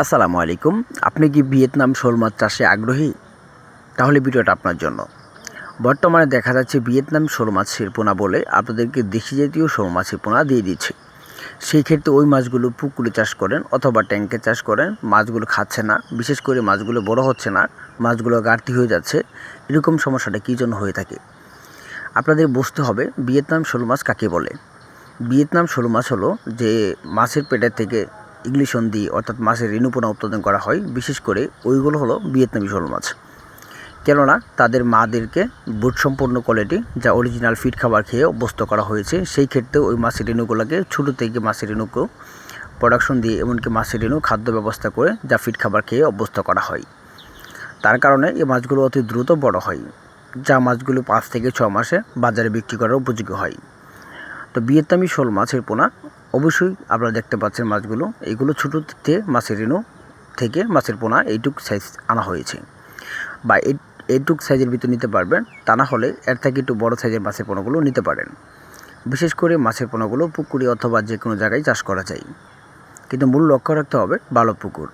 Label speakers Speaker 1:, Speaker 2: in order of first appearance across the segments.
Speaker 1: আসসালামু আলাইকুম। আপনি কি ভিয়েতনাম শোল মাছ চাষে আগ্রহী? তাহলে ভিডিওটা আপনার জন্য। বর্তমানে দেখা যাচ্ছে ভিয়েতনাম শোল মাছের পোনা বলে আপনাদেরকে দেশি জাতীয় শোল মাছের পোনা দিয়ে দিচ্ছে। সেই ক্ষেত্রে ওই মাছগুলো পুকুরে চাষ করেন অথবা ট্যাঙ্কে চাষ করেন। মাছগুলো খাচ্ছে না, বিশেষ করে মাছগুলো বড় হচ্ছে না, মাছগুলো গাড়তি হয়ে যাচ্ছে। এরকম সমস্যাটা কী জন্য হয়ে থাকে? আপনাদের বুঝতে হবে ভিয়েতনাম শোল মাছ কাকে বলে। ভিয়েতনাম শোল মাছ হলো যে মাছের পেটের থেকে ইংলিশন দিয়ে অর্থাৎ মাছের রেণুপোনা উৎপাদন করা হয়, বিশেষ করে ওইগুলো হলো ভিয়েতনামি শোল মাছ। কেননা তাদের মাদেরকে সম্পূর্ণ কোয়ালিটি যা অরিজিনাল ফিড খাবার খেয়ে অভ্যস্ত করা হয়েছে, সেই ক্ষেত্রে ওই মাছের রেণুগুলোকে ছোটো থেকে মাছের রেণুকেও প্রোডাকশন দিয়ে এমনকি মাছের রেণু খাদ্য ব্যবস্থা করে যা ফিড খাবার খেয়ে অভ্যস্ত করা হয়। তার কারণে এই মাছগুলো অতি দ্রুত বড় হয়, যা মাছগুলো পাঁচ থেকে ছ মাসে বাজারে বিক্রি করার উপযোগী হয়। তো ভিয়েতনামি শোল মাছের পোনা অবশ্যই আপনারা দেখতে পাচ্ছেন মাছগুলো। এইগুলো ছোটো থেকে মাছের রেণু থেকে মাছের পোনা, এইটুক সাইজ আনা হয়েছে। বা এই এইটুক সাইজের ভিতর নিতে পারবেন, তা না হলে এর থেকে একটু বড় সাইজের মাছের পোনাগুলো নিতে পারেন। বিশেষ করে মাছের পোনাগুলো পুকুরে অথবা যে কোনো জায়গায় চাষ করা যায়। কিন্তু মূল লক্ষ্য রাখতে হবে ভালো পুকুর।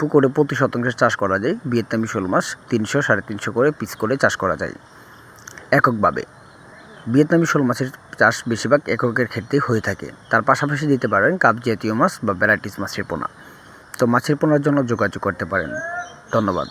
Speaker 1: পুকুরে প্রতি শতাংশে চাষ করা যায় ভিয়েতনামি শোল মাছ তিনশো সাড়ে তিনশো করে পিস করে চাষ করা যায়। এককভাবে। ভিয়েতনামি শোল মাছের চাষ বেশিরভাগ এককের ক্ষেত্রেই হয়ে থাকে। তার পাশাপাশি দিতে পারেন কাপ জাতীয় মাছ বা ভ্যারাইটিস মাছের পোনা। তো মাছের পোনার জন্য যোগাযোগ করতে পারেন। ধন্যবাদ।